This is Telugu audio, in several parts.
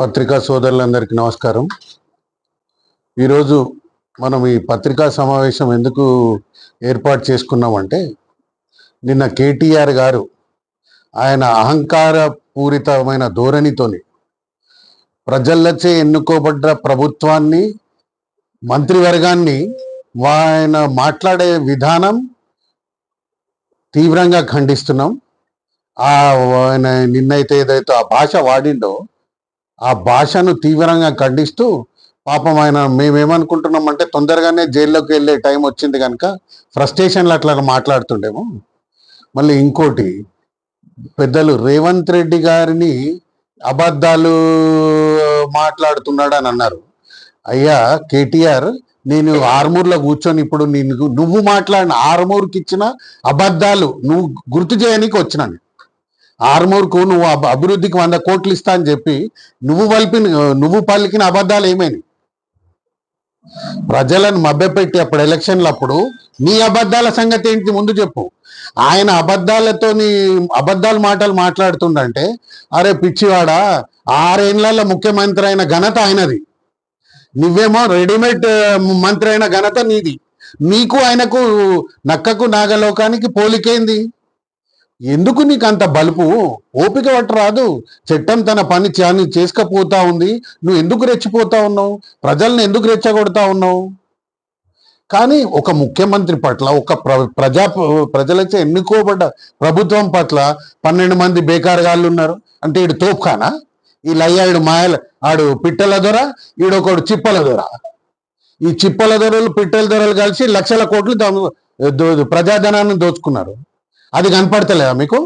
పత్రికా సోదరులందరికీ నమస్కారం. ఈరోజు మనం ఈ పత్రికా సమావేశం ఎందుకు ఏర్పాటు చేసుకున్నామంటే నిన్న కేటీఆర్ గారు ఆయన అహంకార పూరితమైన ధోరణితోని ప్రజలచే ఎన్నుకోబడ్డ ప్రభుత్వాన్ని మంత్రివర్గాన్ని ఆయన మాట్లాడే విధానం తీవ్రంగా ఖండిస్తున్నాం. ఆయన నిన్నైతే ఏదైతే ఆ భాష వాడిండో ఆ భాషను తీవ్రంగా ఖండిస్తూ పాపం ఆయన మేమేమనుకుంటున్నాం అంటే తొందరగానే జైల్లోకి వెళ్ళే టైం వచ్చింది కనుక ఫ్రస్ట్రేషన్లు అట్లా మాట్లాడుతుండేమో. మళ్ళీ ఇంకోటి పెద్దలు రేవంత్ రెడ్డి గారిని అబద్ధాలు మాట్లాడుతున్నాడు అని అన్నారు. అయ్యా కేటీఆర్ నేను ఆర్మూర్లో కూర్చొని ఇప్పుడు నేను నువ్వు మాట్లాడిన ఆర్మూర్కి ఇచ్చిన అబద్ధాలు నువ్వు గుర్తు చేయడానికి వచ్చినాను. ఆర్మూర్కు నువ్వు అభివృద్ధికి వంద కోట్లు ఇస్తా అని చెప్పి నువ్వు పలిపిన నువ్వు పలికిన అబద్ధాలు ఏమైనాయి ప్రజలను మభ్యపెట్టి అప్పుడు ఎలక్షన్లప్పుడు నీ అబద్ధాల సంగతి ఏంటి ముందు చెప్పు. ఆయన అబద్ధాలతోని అబద్ధాల మాటలు మాట్లాడుతుండంటే అరే పిచ్చివాడా ఆరేళ్ళలో ముఖ్యమంత్రి అయిన ఘనత ఆయనది. నువ్వేమో రెడీమేడ్ మంత్రి అయిన ఘనత నీది. నీకు ఆయనకు నక్కకు నాగలోకానికి పోలికేంది ఎందుకు నీకు అంత బలుపు? ఓపిక పట్టరాదు చట్టం తన పని చాని చేసుకపోతా ఉంది. నువ్వు ఎందుకు రెచ్చిపోతా ఉన్నావు? ప్రజల్ని ఎందుకు రెచ్చగొడతా ఉన్నావు? కానీ ఒక ముఖ్యమంత్రి పట్ల ఒక ప్ర ప్రజా ప్రజలచే ఎన్నుకోబడ్డ ప్రభుత్వం పట్ల పన్నెండు మంది బేకారగాళ్ళు ఉన్నారు. అంటే ఇడు తోపుఖానా ఈ లయ్యాడు మాయల ఆడు పిట్టల దొర ఈడొకడు చిప్పల దొర. ఈ చిప్పల దొరలు పిట్టల దొరలు కలిసి లక్షల కోట్లు దో- ప్రజాధనాన్ని దోచుకున్నారు. అది కనపడతలేదా మీకు?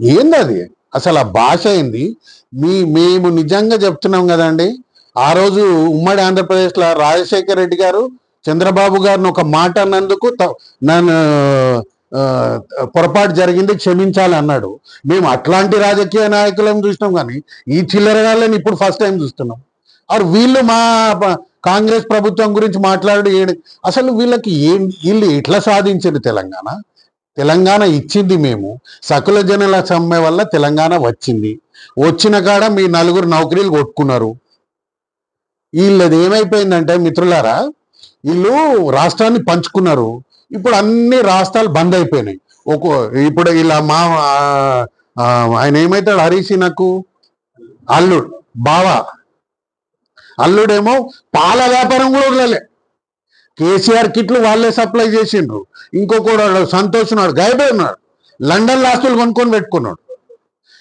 ఏంది అది అసలు ఆ భాష ఏంది? మీ మేము నిజంగా చెప్తున్నాం కదండి. ఆ రోజు ఉమ్మడి ఆంధ్రప్రదేశ్లో రాజశేఖర్ రెడ్డి గారు చంద్రబాబు గారిని ఒక మాట అన్నందుకు త- నన్ను పొరపాటు జరిగింది క్షమించాలి అన్నాడు. మేము అట్లాంటి రాజకీయ నాయకులను చూసినాం కానీ ఈ చిల్లరగాళ్ళని ఇప్పుడు ఫస్ట్ టైం చూస్తున్నాం. ఆరు వీళ్ళు మా కాంగ్రెస్ ప్రభుత్వం గురించి మాట్లాడు అసలు వీళ్ళకి ఏం వీళ్ళు ఎట్లా సాధించారు తెలంగాణ? తెలంగాణ ఇచ్చింది మేము. సకుల జనుల సమ్మె వల్ల తెలంగాణ వచ్చింది. వచ్చిన కాడ మీ నలుగురు నౌకరీలు కొట్టుకున్నారు. వీళ్ళది ఏమైపోయిందంటే మిత్రులారా వీళ్ళు రాష్ట్రాన్ని పంచుకున్నారు. ఇప్పుడు అన్ని రాష్ట్రాలు బంద్ అయిపోయినాయి. ఒక ఇప్పుడు ఇలా మా ఆయన ఏమైతాడు? హరీష్ నాకు అల్లుడు. బావా. అల్లుడేమో పాల వ్యాపారం కూడా వదలలే. కేసీఆర్ కిట్లు వాళ్ళే సప్లై చేసిండ్రు. ఇంకొకడు సంతోష్ ఉన్నాడు గాయబే ఉన్నాడు. లండన్ ఆస్తులు కొనుక్కొని పెట్టుకున్నాడు.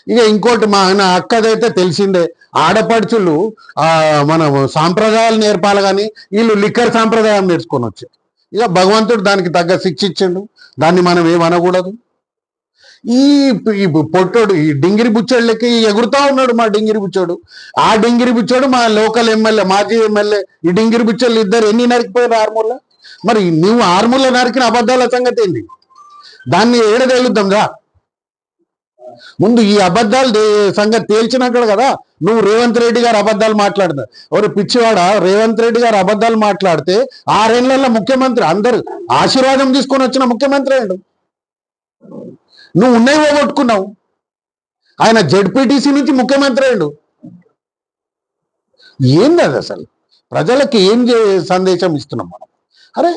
ఇక ఇంకోటి మా ఆయన అక్కదైతే తెలిసిందే ఆడపడుచులు ఆ మన సాంప్రదాయాలు నేర్పాలి కానీ వీళ్ళు లిక్కర్ సాంప్రదాయం నేర్చుకొని వచ్చారు. ఇక భగవంతుడు దానికి తగ్గ శిక్ష ఇచ్చిండు దాన్ని మనం ఏమనకూడదు ఈ పొట్టోడు ఈ డింగిరి బుచ్చోళ్ళకి ఎగురుతా ఉన్నాడు మా డింగిరి బుచ్చోడు. ఆ డింగిరి బుచ్చోడు మా లోకల్ ఎమ్మెల్యే మాజీ ఎమ్మెల్యే ఈ డింగిరి బుచ్చోళ్ళు ఇద్దరు ఎన్ని నరికిపోయారు ఆర్మూల? మరి నువ్వు ఆర్మూల నరికిన అబద్ధాల సంగతి ఏంది? దాన్ని ఏడదేలుద్దాం రా. ముందు ఈ అబద్ధాలు సంగతి తేల్చినాక కదా నువ్వు రేవంత్ రెడ్డి గారు అబద్ధాలు మాట్లాడదా? ఎవరు పిచ్చివాడ రేవంత్ రెడ్డి గారు అబద్ధాలు మాట్లాడితే ఆరేళ్ళలో ముఖ్యమంత్రి అందరు ఆశీర్వాదం తీసుకొని వచ్చిన ముఖ్యమంత్రి అండి నువ్వు ఉన్నాయి పోగొట్టుకున్నావు ఆయన జడ్పీటీసీ నుంచి ముఖ్యమంత్రి అయ్యాడు. ఏంది అది అసలు? ప్రజలకు ఏం సందేశం ఇస్తున్నాం మనం? అరే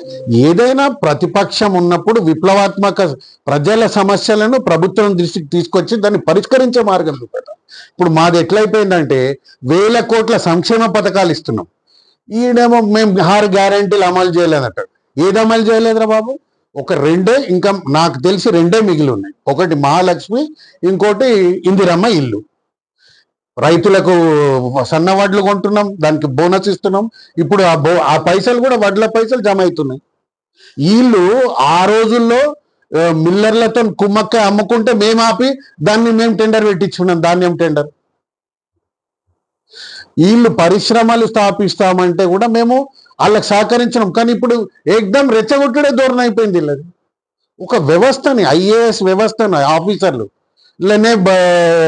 ఏదైనా ప్రతిపక్షం ఉన్నప్పుడు విప్లవాత్మక ప్రజల సమస్యలను ప్రభుత్వం దృష్టికి తీసుకొచ్చి దాన్ని పరిష్కరించే మార్గం చూపెట్టాలి ఇప్పుడు మాది ఎట్లయిపోయిందంటే వేల కోట్ల సంక్షేమ పథకాలు ఇస్తున్నాం. ఈడేమో మేము ఆరు గ్యారంటీలు అమలు చేయలేదట ఏది అమలు చేయలేదురా బాబు? ఒక రెండే ఇంకా నాకు తెలిసి రెండే మిగిలి ఉన్నాయి. ఒకటి మహాలక్ష్మి ఇంకోటి ఇందిరమ్మ ఇల్లు. రైతులకు సన్న వడ్లు కొంటున్నాం దానికి బోనస్ ఇస్తున్నాం. ఇప్పుడు ఆ బో ఆ పైసలు కూడా వడ్ల పైసలు జమ అవుతున్నాయి. వీళ్ళు ఆ రోజుల్లో మిల్లర్లతో కుమ్మక్క అమ్ముకుంటే మేము ఆపి దాన్ని మేము టెండర్ పెట్టించుకున్నాం ధాన్యం టెండర్. వీళ్ళు పరిశ్రమలు స్థాపిస్తామంటే కూడా మేము వాళ్ళకి సహకరించడం. కానీ ఇప్పుడు ఎగ్దం రెచ్చగొట్టడే ధోరణి అయిపోయింది వీళ్ళది. ఒక వ్యవస్థని ఐఏఎస్ వ్యవస్థను ఆఫీసర్లు. ఇలానే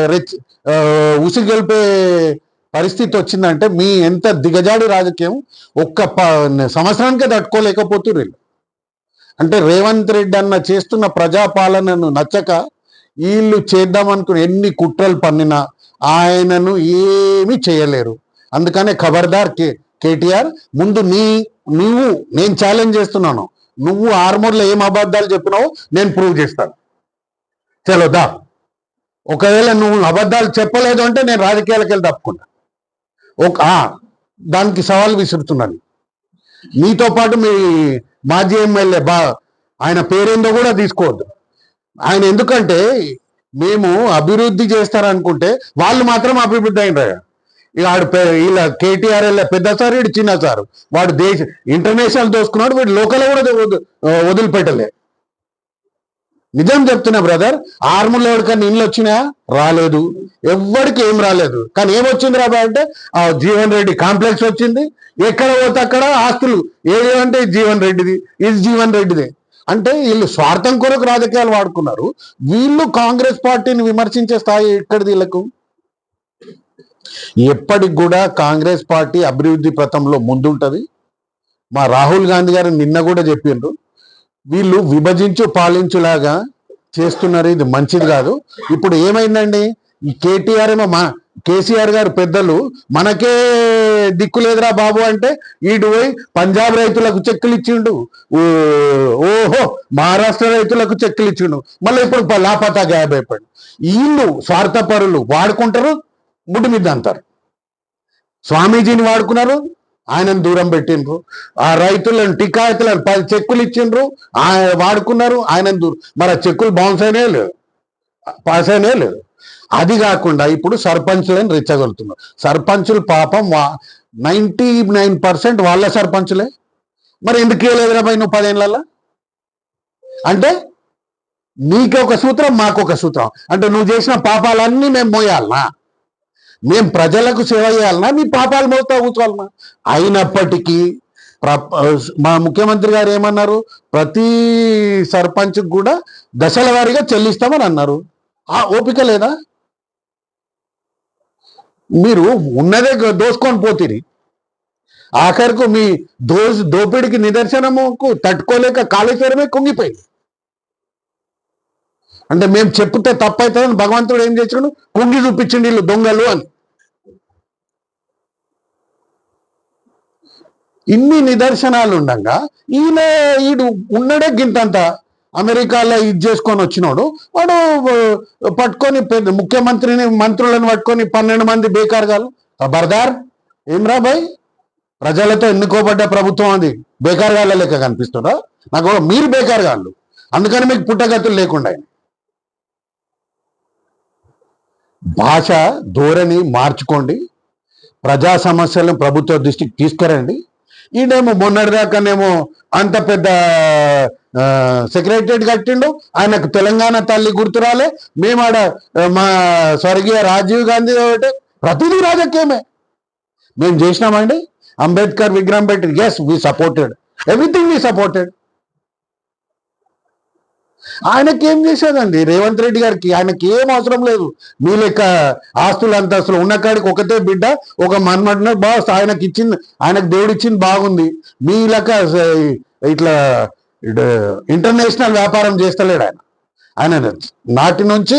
రెచ్ ఉసిగెలిపే పరిస్థితి వచ్చిందంటే మీ ఎంత దిగజాడి రాజకీయం ఒక్క ప- సంవత్సరానికే తట్టుకోలేకపోతున్నారు వీళ్ళు. అంటే రేవంత్ రెడ్డి అన్న చేస్తున్న ప్రజాపాలనను నచ్చక వీళ్ళు చేద్దామనుకుని ఎన్ని కుట్రలు పన్నినా ఆయనను ఏమీ చేయలేరు. అందుకనే ఖబర్దార్ కే కేటీఆర్ ముందు నీ నువ్వు నేను ఛాలెంజ్ చేస్తున్నాను. నువ్వు ఆర్మూర్లో ఏం అబద్ధాలు చెప్పినావో నేను ప్రూవ్ చేస్తాను. చలో దా ఒకవేళ నువ్వు అబద్ధాలు చెప్పలేదు అంటే నేను రాజకీయాలకు వెళ్ళి తప్పుకున్నా. ఒక దానికి సవాల్ విసురుతున్నాను మీతో పాటు మీ మాజీ ఎమ్మెల్యే బా ఆయన పేరేందో కూడా తీసుకోవద్దు. ఆయన ఎందుకంటే మేము అభివృద్ధి చేస్తారనుకుంటే వాళ్ళు మాత్రం అభివృద్ధి అయినరా ఇక ఆడు ఇలా కేటీఆర్ వెళ్ళే పెద్ద సార్ వీడు చిన్న సారు. వాడు దేశ ఇంటర్నేషనల్ దోసుకున్నాడు వీడు లోకల్ కూడా వదిలిపెట్టలే. నిజం చెప్తున్నా బ్రదర్ ఆర్మూర్లో ఎవరికన్నా ఇల్లు వచ్చినా రాలేదు. ఎవ్వడికి ఏం రాలేదు. కానీ ఏమొచ్చింది రాబా అంటే ఆ జీవన్ రెడ్డి కాంప్లెక్స్ వచ్చింది. ఎక్కడ పోతే అక్కడ ఆస్తులు. ఏది అంటే ఇది జీవన్ రెడ్డిది. ఇది జీవన్ రెడ్డిది. అంటే వీళ్ళు స్వార్థం కొరకు రాజకీయాలు వాడుకున్నారు. వీళ్ళు కాంగ్రెస్ పార్టీని విమర్శించే స్థాయి ఎక్కడిది వీళ్ళకు? ఎప్పటికి కూడా కాంగ్రెస్ పార్టీ అభివృద్ధి పథంలో ముందుంటది. మా రాహుల్ గాంధీ గారు నిన్న కూడా చెప్పిండ్రు. వీళ్ళు విభజించు పాలించులాగా చేస్తున్నారు. ఇది మంచిది కాదు. ఇప్పుడు ఏమైందండి? ఈ కేటీఆర్ ఏమో మా కేసీఆర్ గారు పెద్దలు మనకే దిక్కు లేదురా బాబు అంటే ఈడు పోయి పంజాబ్ రైతులకు చెక్కులు ఇచ్చిండు. ఓ- ఓహో మహారాష్ట్ర రైతులకు చెక్కులు ఇచ్చిండు. మళ్ళీ ఇప్పుడు లాపతా గాయబ్ వీళ్ళు స్వార్థపరులు వాడుకుంటారు గుడ్డు మీద అంటారు. స్వామీజీని వాడుకున్నారు ఆయనను దూరం పెట్టిండ్రు. ఆ రైతులను టికాయతులను పది చెక్కులు ఇచ్చిండ్రు ఆయన వాడుకున్నారు ఆయనను దూరం. మరి ఆ చెక్కులు బౌన్స్ అయినే లేదు పాస్ అయినే లేదు అది కాకుండా ఇప్పుడు సర్పంచులను రెచ్చగలుగుతున్నారు సర్పంచులు పాపం వా నైంటీ నైన్ పర్సెంట్ వాళ్ళ సర్పంచులే. మరి ఎందుకు ఇవ్వలేదురా భయ్ నువ్వు పదేళ్ళ అంటే నీకు ఒక సూత్రం మాకు ఒక సూత్రం. అంటే నువ్వు చేసిన పాపాలన్నీ మేము మోయాలనా? మేము ప్రజలకు సేవ చేయాలన్నా మీ పాపాలు మోస్తా కూర్చోవాలన్నా అయినప్పటికీ మా ముఖ్యమంత్రి గారు ఏమన్నారు? ప్రతి సర్పంచ్ కూడా దశల వారీగా చెల్లిస్తామని అన్నారు. ఆ ఓపిక లేదా? మీరు ఉన్నదే దోసుకొని పోతిరి. ఆఖరికి మీ దోస్ దోపిడికి నిదర్శనముకు తట్టుకోలేక కాళేశ్వరమే కుంగిపోయింది. అంటే మేము చెప్తే తప్పైతుందని భగవంతుడు ఏం చేసాడు? కుంగి చూపించండి వీళ్ళు దొంగలు అని. ఇన్ని నిదర్శనాలు ఉండగా ఈయన ఈడు ఉన్నడే గింతంత అమెరికాలో ఇది చేసుకొని వచ్చినోడు వాడు పట్టుకొని పెద్ద ముఖ్యమంత్రిని మంత్రులను పట్టుకొని పన్నెండు మంది బేకారుగాలు. బర్దార్ ఏమ్రా భాయ్? ప్రజలతో ఎన్నుకోబడ్డ ప్రభుత్వం అది. బేకారుగాళ్ళ లెక్క కనిపిస్తుందా? నాకు కూడా మీరు బేకారుగాళ్ళు. అందుకని మీకు పుట్టగతులు లేకుండా భాష ధోరణి మార్చుకోండి. ప్రజా సమస్యలను ప్రభుత్వ దృష్టికి తీసుకురండి. ఈయనేమో మొన్నటిదాకానేమో అంత పెద్ద సెక్రటరియట్ కట్టిండు. ఆయనకు తెలంగాణ తల్లి గుర్తురాలే మేము ఆడ మా స్వర్గీయ రాజీవ్ గాంధీ ఒకటి. ప్రతిదీ రాజకీయమే. మేము చేసినామండి. అంబేద్కర్ విగ్రహం పెట్టి yes we supported everything we supported ఆయనకి ఏం చేసేదండి రేవంత్ రెడ్డి గారికి ఆయనకి ఏం అవసరం లేదు. మీ లెక్క ఆస్తులు అంతస్తులు ఉన్న కాడికి ఒకటే బిడ్డ ఒక మన్మడిన బాస్ ఆయనకి ఇచ్చింది ఆయనకు దేవుడు ఇచ్చింది బాగుంది. మీ లెక్క ఇట్లా ఇంటర్నేషనల్ వ్యాపారం చేస్తలేడు ఆయన. ఆయన నాటి నుంచి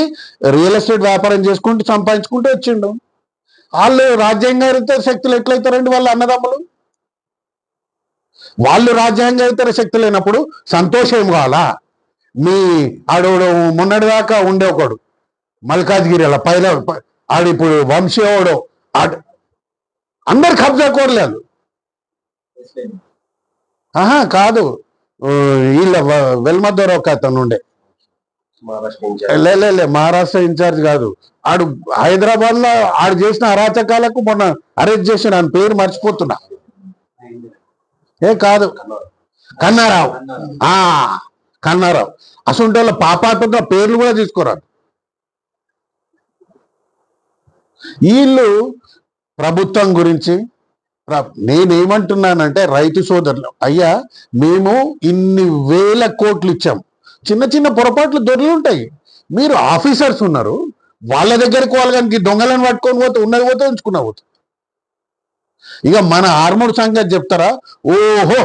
రియల్ ఎస్టేట్ వ్యాపారం చేసుకుంటూ సంపాదించుకుంటూ వచ్చిండు. వాళ్ళు రాజ్యాంగేతర శక్తులు ఎట్లయితారండి వాళ్ళ అన్నదమ్ములు? వాళ్ళు రాజ్యాంగేతర శక్తులు లేనప్పుడు సంతోషం కావాలా? మీ ఆడోడు మొన్నటిదాకా ఉండే ఒకడు మల్కాజ్గిరి అలా పైల ఆడిప్పుడు ఆడు ఇప్పుడు వంశీయోడు ఆడు అందరు కబ్జా కోరలేదు ఆహా కాదు. వీళ్ళ వెల్మద్దోర్ ఒక అతను ఉండే. లే లే, లే మహారాష్ట్ర ఇన్ఛార్జ్ కాదు. ఆడు హైదరాబాద్లో ఆడు చేసిన అరాచకాలకు మొన్న అరెస్ట్ చేసిన ఆయన పేరు మర్చిపోతున్నా. ఏ కాదు. కన్నారావు. ఆ కన్నారావు. అసలు వాళ్ళ పాపాత్మక పేర్లు కూడా తీసుకోరాదు. వీళ్ళు ప్రభుత్వం గురించి నేనేమంటున్నానంటే రైతు సోదరులు అయ్యా మేము ఇన్ని వేల కోట్లు ఇచ్చాం. చిన్న చిన్న పొరపాట్లు దొరలు ఉంటాయి. మీరు ఆఫీసర్స్ ఉన్నారు. వాళ్ళ దగ్గరకు కనుక దొంగలను పట్టుకొని పోతే ఉన్నది పోతే ఉంచుకున్నా పోతే ఇక మన ఆర్మూర్ సంగతి చెప్తారా? ఓహో!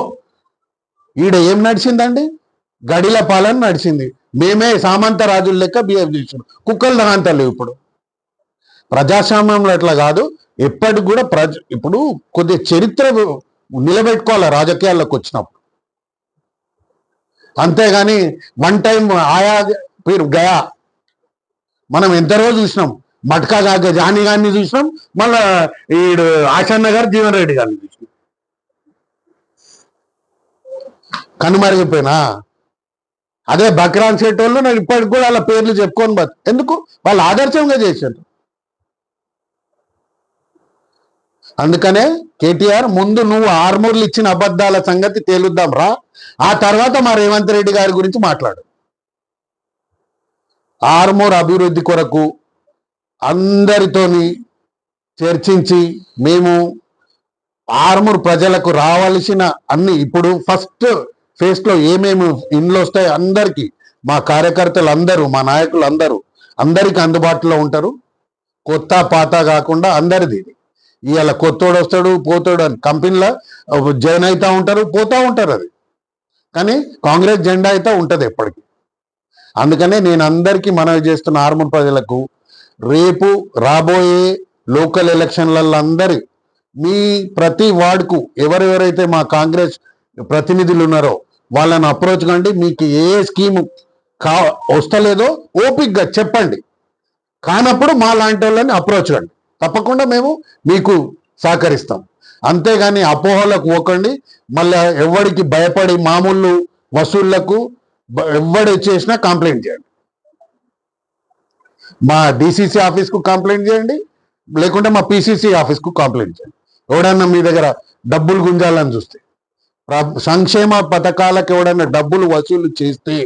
ఈడ ఏం నడిచిందండి? గడిల పాలన నడిచింది. మేమే సామంత రాజుల లెక్క బిహేవ్ చేసాం కుక్కలు దహంతలేవు ఇప్పుడు. ప్రజాస్వామ్యంలో అట్లా కాదు. ఎప్పటికి కూడా ప్రజ ఇప్పుడు కొద్దిగా చరిత్ర నిలబెట్టుకోవాలి రాజకీయాల్లోకి వచ్చినప్పుడు. అంతేగాని వన్ టైం ఆయా పేరు గయా. మనం ఎంత రోజు చూసినాం? మట్కా కాక జానీ గారిని చూసినాం. మళ్ళా ఈడు ఆచన్న గారు జీవన్ రెడ్డి గారిని చూసినాం. కనుమరిగిపోయినా? అదే బక్రాన్ సెట్ వాళ్ళు నేను ఇప్పటికి కూడా వాళ్ళ పేర్లు చెప్పుకొని బతు ఎందుకు? వాళ్ళు ఆదర్శంగా చేశారు. అందుకనే కేటీఆర్ ముందు నువ్వు ఆర్మూర్లు ఇచ్చిన అబద్ధాల సంగతి తేలుద్దాం రా. ఆ తర్వాత మా రేవంత్ రెడ్డి గారి గురించి మాట్లాడు. ఆర్మూర్ అభివృద్ధి కొరకు అందరితోని చర్చించి మేము ఆర్మూర్ ప్రజలకు రావాల్సిన అన్ని ఇప్పుడు ఫస్ట్ ఫేస్లో ఏమేమి ఇండ్లు వస్తాయి అందరికి మా కార్యకర్తలు అందరూ మా నాయకులు అందరూ అందరికి అందుబాటులో ఉంటారు. కొత్త పాత కాకుండా అందరిది ఇవాళ కొత్తోడు వస్తాడు పోతాడు అని కంపెనీలో జాయిన్ అవుతా ఉంటారు పోతా ఉంటారు అది. కానీ కాంగ్రెస్ జెండా అయితే ఉంటుంది ఎప్పటికీ. అందుకనే నేను అందరికీ మనవి చేస్తున్న ఆర్మూర్ ప్రజలకు రేపు రాబోయే లోకల్ ఎలక్షన్లలో అందరి మీ ప్రతి వార్డుకు ఎవరెవరైతే మా కాంగ్రెస్ ప్రతినిధులు ఉన్నారో వాళ్ళని అప్రోచ్ కండి. మీకు ఏ స్కీమ్ కా వస్తలేదో ఓపిక్గా చెప్పండి. కానప్పుడు మా లాంటి వాళ్ళని అప్రోచ్ కండి. తప్పకుండా మేము మీకు సహకరిస్తాం. అంతేగాని అపోహలకు పోకండి. మళ్ళీ ఎవరికి భయపడి మామూలు వసూళ్ళకు ఎవడు చేసినా కంప్లైంట్ చేయండి. మా డిసిసి ఆఫీస్కు కంప్లైంట్ చేయండి. లేకుంటే మా పిసిసి ఆఫీస్కు కంప్లైంట్ చేయండి. ఎవడన్నా మీ దగ్గర డబ్బులు గుంజాలని చూస్తే. సంక్షేమ పథకాలకు ఎవడైనా డబ్బులు వసూలు చేస్తే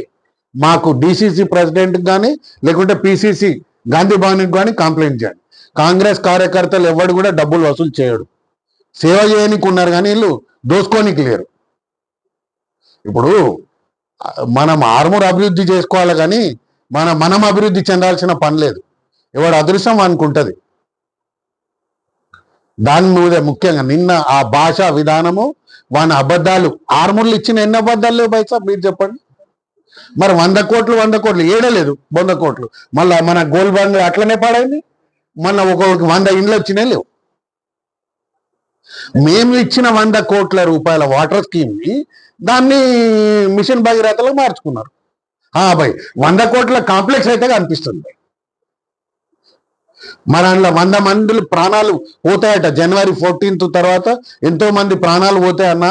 మాకు డిసిసి ప్రెసిడెంట్ కానీ లేకుంటే పిసిసి గాంధీ భవన్కి కానీ కంప్లైంట్ చేయండి. కాంగ్రెస్ కార్యకర్తలు ఎవడు కూడా డబ్బులు వసూలు చేయడు. సేవ చేయనికి ఉన్నారు కానీ వీళ్ళు దోసుకోనికి లేరు. ఇప్పుడు మనం ఆర్మూర్ అభివృద్ధి చేసుకోవాలి కానీ మన మనం అభివృద్ధి చెందాల్సిన పని లేదు. ఎవడు అదృష్టం అనుకుంటుంది. దాని మీద ముఖ్యంగా నిన్న ఆ భాషా విధానము వాని అబద్ధాలు ఆర్మూర్లు ఇచ్చిన ఎన్ని అబద్ధాలు లేవు బైసా మీరు చెప్పండి. మరి వంద కోట్లు వంద కోట్లు ఏడలేదు వంద కోట్లు. మళ్ళా మన గోల్ బంగ్ అట్లనే పాడైంది. మన ఒక్కొక్కరికి వంద ఇండ్లు వచ్చినాయి లేవు. మేము ఇచ్చిన వంద కోట్ల రూపాయల వాటర్ స్కీమ్ దాన్ని మిషన్ భగీరథలో మార్చుకున్నారు. ఆ వంద కోట్ల కాంప్లెక్స్ అయితే కనిపిస్తుంది. మన అందులో వంద మందులు ప్రాణాలు పోతాయట. జనవరి ఫోర్టీన్త్ తర్వాత ఎంతో మంది ప్రాణాలు పోతాయన్న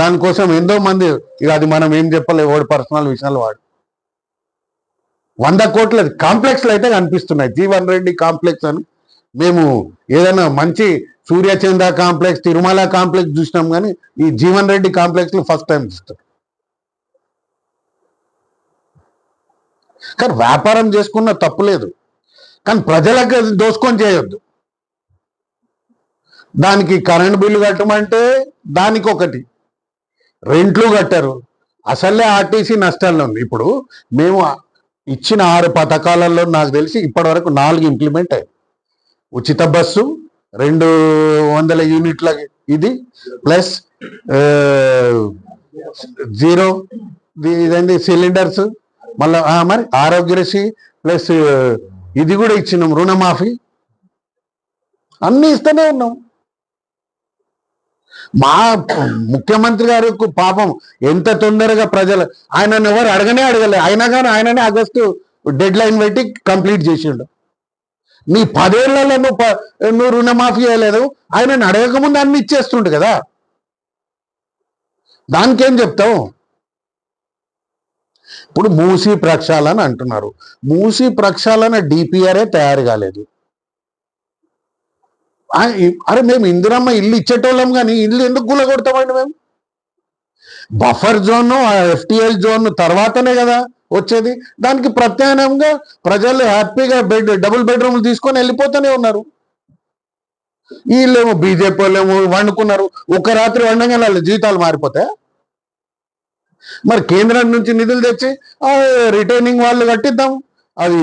దానికోసం ఎంతో మంది ఇక అది మనం ఏం చెప్పలే వాడు పర్సనల్ విషయాలు వాడు. వంద కోట్ల కాంప్లెక్స్లు అయితే కనిపిస్తున్నాయి. జీవన్ రెడ్డి కాంప్లెక్స్ అని మేము ఏదైనా మంచి సూర్యచంద్ర కాంప్లెక్స్ తిరుమల కాంప్లెక్స్ చూసినాం కానీ ఈ జీవన్ రెడ్డి కాంప్లెక్స్లు ఫస్ట్ టైం చూస్తాం. కానీ వ్యాపారం చేసుకున్న తప్పు లేదు. కానీ ప్రజలకు దోసుకొని చేయొద్దు. దానికి కరెంట్ బిల్లు కట్టమంటే దానికి ఒకటి రెంట్లు కట్టారు. అసలే ఆర్టీసీ నష్టాల్లో ఉంది. ఇప్పుడు మేము ఇచ్చిన ఆరు పథకాలలో నాకు తెలిసి ఇప్పటివరకు నాలుగు ఇంప్లిమెంట్ అయ్యాయి. ఉచిత బస్సు రెండు వందల యూనిట్ల ఇది ప్లస్ జీరో ఇదండి సిలిండర్స్ మళ్ళీ మరి ఆరోగ్యశ్రీ ప్లస్ ఇది కూడా ఇచ్చినాం రుణమాఫీ. అన్నీ ఇస్తూనే ఉన్నాం. మా ముఖ్యమంత్రి గారు పాపం ఎంత తొందరగా ప్రజలు ఆయన ఎవరు అడగనే అడగలే. అయినా కానీ ఆయననే ఆగస్టు డెడ్ లైన్ పెట్టి కంప్లీట్ చేసిండు. నీ పదేళ్ళలో నువ్వు ప- నువ్వు రుణమాఫీ చేయలేదు. ఆయనను అడగకముందు అన్ని ఇచ్చేస్తుండు కదా. దానికేం చెప్తావు? ఇప్పుడు మూసీ ప్రక్షాళన అంటున్నారు. మూసి ప్రక్షాళన డిపిఆర్ఏ తయారు కాలేదు. అరే మేము ఇందిరమ్మ ఇల్లు ఇచ్చేటోళ్ళం కానీ ఇల్లు ఎందుకు గుల కొడతామండి మేము? బఫర్ జోన్ ఎఫ్టిఎల్ జోన్ తర్వాతనే కదా వచ్చేది. దానికి ప్రత్యామ్నాయంగా ప్రజలు హ్యాపీగా బెడ్ డబుల్ బెడ్రూమ్లు తీసుకొని వెళ్ళిపోతూనే ఉన్నారు. వీళ్ళేమో బీజేపీ వాళ్ళేమో వండుకున్నారు. ఒక రాత్రి వండగానే వాళ్ళ జీవితాలు మారిపోతాయి? మరి కేంద్రం నుంచి నిధులు తెచ్చి రిటైనింగ్ వాళ్ళు కట్టిద్దాం. అది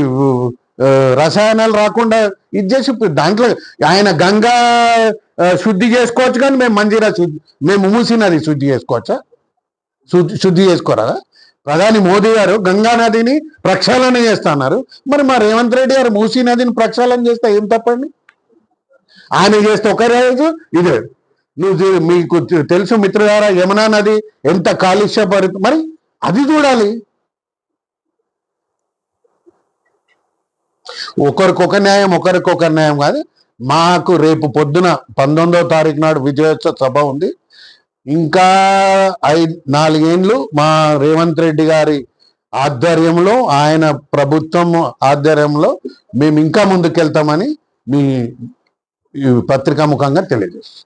రసాయనాలు రాకుండా ఇది చేసి దాంట్లో ఆయన గంగా శుద్ధి చేసుకోవచ్చు కానీ మేము మంజీరా శుద్ధి మేము మూసి నది శుద్ధి చేసుకోవచ్చా? శుద్ధి శుద్ధి చేసుకోరా ప్రధాని మోదీ గారు గంగా నదిని ప్రక్షాళన చేస్తున్నారు మరి మా రేవంత్ రెడ్డి గారు మూసీ నదిని ప్రక్షాళన చేస్తే ఏం తప్పండి? ఆయన చేస్తే ఒక రోజు ఇది. నువ్వు మీకు తెలుసు మిత్రులారా యమునా నది ఎంత కాలుష్య మరి అది చూడాలి. ఒకరికొక న్యాయం ఒకరికొక న్యాయం కాదు. మాకు రేపు పొద్దున పంతొమ్మిదవ తారీఖు నాడు విజయోత్సవ సభ ఉంది. ఇంకా ఐదు నాలుగేండ్లు మా రేవంత్ రెడ్డి గారి ఆధ్వర్యంలో ఆయన ప్రభుత్వం ఆధ్వర్యంలో మేము ఇంకా ముందుకెళ్తామని మీ ఈ పత్రికా ముఖంగా తెలియజేస్తాం